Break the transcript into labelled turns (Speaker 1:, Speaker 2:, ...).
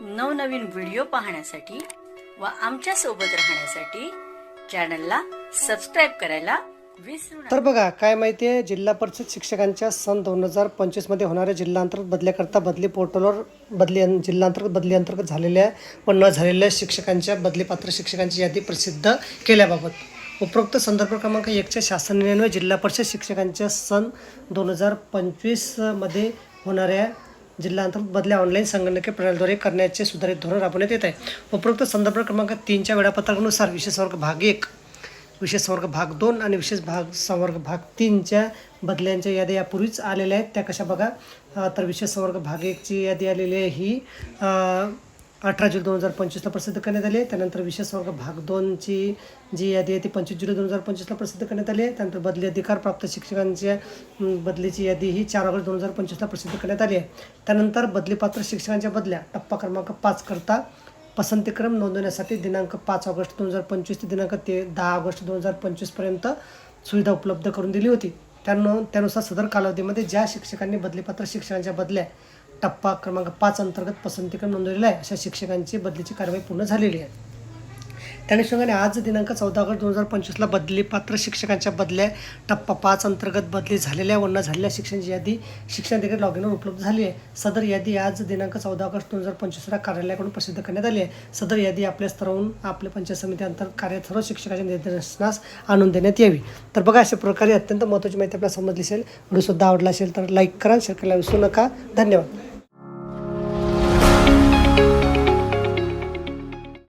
Speaker 1: नवनवीन व्हिडिओ पाहण्यासाठी व आमच्यासोबत राहण्यासाठी चॅनलला सबस्क्राईब करायला विसरू
Speaker 2: तर बघा काय माहिती आहे? जिल्हा परिषद शिक्षकांच्या सन दोन हजार पंचवीसमध्ये होणाऱ्या जिल्हांतर्गत बदल्याकरता बदली पोर्टलवर बदली जिल्हांतर्गत बदली अंतर्गत झालेल्या व न झालेल्या शिक्षकांच्या बदलीपात्र शिक्षकांची यादी प्रसिद्ध केल्याबाबत. उपरोक्त संदर्भ क्रमांक एकच्या शासन निर्णय जिल्हा परिषद शिक्षकांच्या सन दोन हजार पंचवीसमध्ये होणाऱ्या जिल्हांतर्गत बदल्या ऑनलाईन संगणकीय प्रणालीद्वारे करण्याचे सुधारित धोरण राबवण्यात येत आहे. उपरोक्त संदर्भ क्रमांक तीनच्या वेळापत्रकानुसार विशेष वर्ग भाग एक विशेष संवर्ग भाग दोन आणि विशेष भाग संवर्ग भाग तीनच्या बदल्यांच्या याद्या यापूर्वीच आलेल्या आहेत. त्या कशा बघा? तर विशेष संवर्ग भाग एकची यादी आलेली आहे ही अठरा जुलै दोन हजार पंचवीसला प्रसिद्ध करण्यात आली आहे. त्यानंतर विशेष वर्ग भाग दोनची जी यादी आहे ती पंचवीस जुलै दोन हजार पंचवीसला प्रसिद्ध करण्यात आली आहे. त्यानंतर बदली अधिकार प्राप्त शिक्षकांच्या बदलीची यादी ही चार ऑगस्ट दोन हजार पंचवीसला प्रसिद्ध करण्यात आली आहे. त्यानंतर बदलीपात्र शिक्षकांच्या बदल्या टप्पा क्रमांक पाच करता पसंतीक्रम नोंदवण्यासाठी दिनांक पाच ऑगस्ट दोन हजार पंचवीस ते दिनांक ते दहा ऑगस्ट दोन हजार पंचवीसपर्यंत सुविधा उपलब्ध करून दिली होती. त्यानु त्यानुसार सदर कालावधीमध्ये ज्या शिक्षकांनी बदलीपात्र शिक्षकांच्या बदल्या टप्पा क्रमांक पाच अंतर्गत पसंतीक्रम नोंदवलेला आहे. अशा शिक्षकांची बदलीची कारवाई पूर्ण झालेली आहे. त्या अनुषंगाने आज दिनांक चौदा ऑगस्ट दोन हजार पंचवीसला बदलीपात्र शिक्षकांच्या बदल्या टप्पा पाच अंतर्गत बदली झालेल्या व न झालेल्या शिक्षणाची यादी शिक्षणाधिकारी लॉग इनवर उपलब्ध झाली आहे. सदर यादी आज दिनांक चौदा ऑगस्ट दोन हजार पंचवीसला कार्यालयाकडून प्रसिद्ध करण्यात आली आहे. सदर यादी आपल्या स्तरावरून आपल्या पंचायत समिती अंतर्गत कार्य सर्व शिक्षकांच्या निदर्शनास आणून देण्यात यावी. तर बघा अशा प्रकारे अत्यंत महत्त्वाची माहिती आपल्याला समजली असेल व्हिडिओसुद्धा आवडला असेल तर लाईक करा शेअर करायला विसरू नका. धन्यवाद.